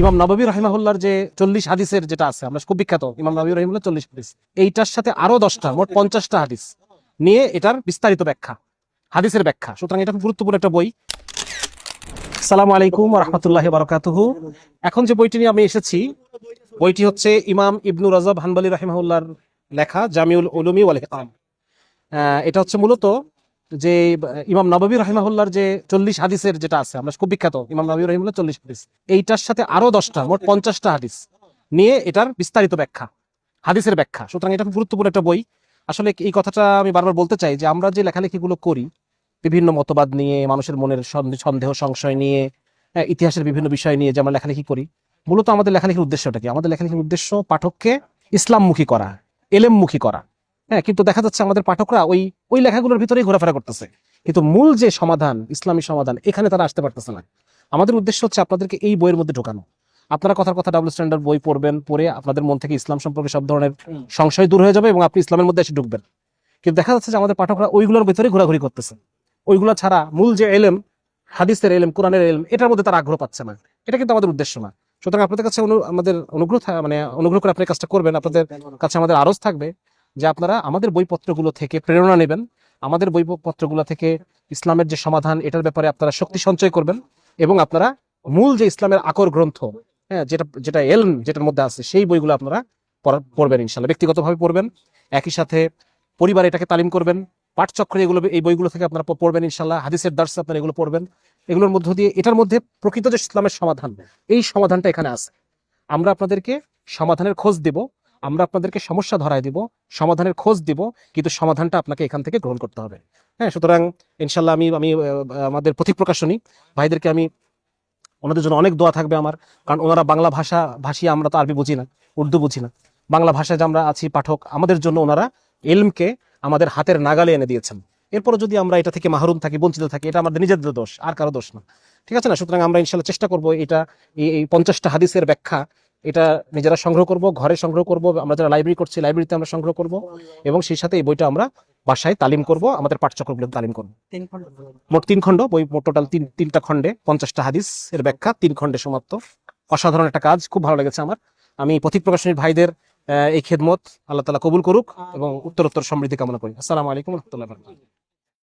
ইমাম নবী রহিমাহুল্লার যে চল্লিশ হাদিসের যেটা আছে, আমরা খুব বিখ্যাত, ইমাম নবী রহিমুল্লাহ চল্লিশ হাদিস। এইটার সাথে আরও দশটা, মোট পঞ্চাশটা হাদিস নিয়ে এটার বিস্তারিত ব্যাখ্যা, হাদিসের ব্যাখ্যা। সুতরাং এটা গুরুত্বপূর্ণ একটা বই। সালাম আলাইকুম রহমতুল্লাহ বারকাতুহু। এখন যে বইটি নিয়ে আমি এসেছি, বইটি হচ্ছে ইমাম ইবনু রাজাব হানবালি রহিমাহুল্লার লেখা জামিউল উলুমি ওয়াল এটা হচ্ছে মূলত যে ইমাম নবী রহিমাহুল্লার যে চল্লিশ হাদিসের যেটা আছে, আমরা খুব বিখ্যাত, ইমাম নবী রহিমুল্লাহ চল্লিশ হাদিস। এইটার সাথে আরও দশটা, মোট পঞ্চাশটা হাদিস নিয়ে এটার বিস্তারিত ব্যাখ্যা, হাদিসের ব্যাখ্যা। সুতরাং এটা গুরুত্বপূর্ণ একটা বই। আসলে এই কথাটা আমি বারবার বলতে চাই যে, আমরা যে লেখালেখিগুলো করি, বিভিন্ন মতবাদ নিয়ে, মানুষের মনের সন্দেহ- সংশয় নিয়ে ইতিহাসের বিভিন্ন বিষয় নিয়ে যে আমরা লেখালেখি করি, মূলত আমাদের লেখালেখির উদ্দেশ্যটা কি? আমাদের লেখালেখির উদ্দেশ্য পাঠককে ইসলামমুখী করা, এলেমমুখী করা। হ্যাঁ কিন্তু দেখা যাচ্ছে আমাদের পাঠকরা ওই ওই লেখাগুলোর ভিতরেই ঘোরাফেরা করতেছে। কিন্তু মূল যে সমাধান ইসলামী সমাধান এখানে তারা আসতে পারতেছে না। আমাদের উদ্দেশ্য হচ্ছে আপনাদেরকে এই বইয়ের মধ্যে ঢোকানো। আপনারা কথার কথা ডাবল স্ট্যান্ডার্ড বই পড়বেন পড়ে আপনাদের মন থেকে ইসলাম সম্পর্কে সব ধরনের সংশয় দূর হয়ে যাবে এবং আপনি ইসলামের মধ্যে এসে ঢুকবেন। কিন্তু দেখা যাচ্ছে যে আমাদের পাঠকরা ওইগুলোর ভিতরে ঘোরাঘুরি করতেছে। ওইগুলো ছাড়া মূল যে এলেম হাদিসের এলেম কোরআনের এলেম এটার মধ্যে তারা আগ্রহ পাচ্ছে না। এটা কিন্তু আমাদের উদ্দেশ্য না। সুতরাং আপনাদের কাছে আমাদের অনুগ্রহ মানে অনুগ্রহ করে আপনি কাজটা করবেন। আপনাদের কাছে আমাদের আরজ থাকবে। যে আপনারা আমাদের বইপত্রগুলো থেকে প্রেরণা নেবেন। আমাদের বইপত্রগুলো থেকে ইসলামের যে সমাধান, এটার ব্যাপারে আপনারা শক্তি সঞ্চয় করবেন এবং আপনারা মূল যে ইসলামের আকর গ্রন্থ হ্যাঁ যেটা যেটা এলম যেটার মধ্যে আছে, সেই বইগুলো আপনারা পড়া- পড়বেন ইনশাল্লাহ ব্যক্তিগতভাবে পড়বেন, একই সাথে পরিবারে এটাকে তালিম করবেন, পাঠচক্রে এগুলো, এই বইগুলো থেকে আপনারা পড়বেন ইনশাল্লাহ হাদিসের দার্স আপনারা এগুলো পড়বেন। এগুলোর মধ্য দিয়ে, এটার মধ্যে প্রকৃত যে ইসলামের সমাধান, এই সমাধানটা এখানে আছে। আমরা আপনাদেরকে সমাধানের খোঁজ দিব আমরা আপনাদেরকে সমস্যা ধরায় দিব, সমাধানের খোঁজ দিব, কিন্তু সমাধানটা আপনাকে এখান থেকে গ্রহণ করতে হবে। হ্যাঁ সুতরাং ইনশাল্লাহ আমি আমি আমাদের পথিক প্রকাশনী ভাইদেরকে আমি, ওনাদের জন্য অনেক দোয়া থাকবে আমার, কারণ ওনারা বাংলা ভাষা ভাষী, আমরা তো আরবি বুঝি না, উর্দু বুঝি না। বাংলা ভাষায় যে আমরা আছি পাঠক, আমাদের জন্য ওনারা এলমকে আমাদের হাতের নাগালে এনে দিয়েছেন। এরপরে যদি আমরা এটা থেকে মাহরুম থাকি, বঞ্চিত থাকি, এটা আমাদের নিজেদের দোষ, আর কারও দোষ না। ঠিক আছে না? সুতরাং আমরা ইনশাল্লাহ চেষ্টা করব এটা এই পঞ্চাশটা হাদিসের ব্যাখ্যা এটা নিজেরা সংগ্রহ করব ঘরে সংগ্রহ করব আমরা যারা লাইব্রেরি করছি লাইব্রেরিতে আমরা সংগ্রহ করব এবং সেই সাথে এই বইটা আমরা বাসায় তালিম করব আমাদের পাঠচক্রগুলো তালিম করব। তিন খন্ড মোট তিন খণ্ড বই মোট টোটাল তিন তিনটা খণ্ডে পঞ্চাশটা হাদিস এর ব্যাখ্যা তিন খণ্ডে সমাপ্ত। অসাধারণ একটা কাজ খুব ভালো লেগেছে আমার। আমি পথিক প্রকাশনীর ভাইদের আহ, এই খেদমত আল্লাহ তালা কবুল করুক এবং উত্তরোত্তর সমৃদ্ধি কামনা করি। আসসালামু আলাইকুম রহমতুল্লাহ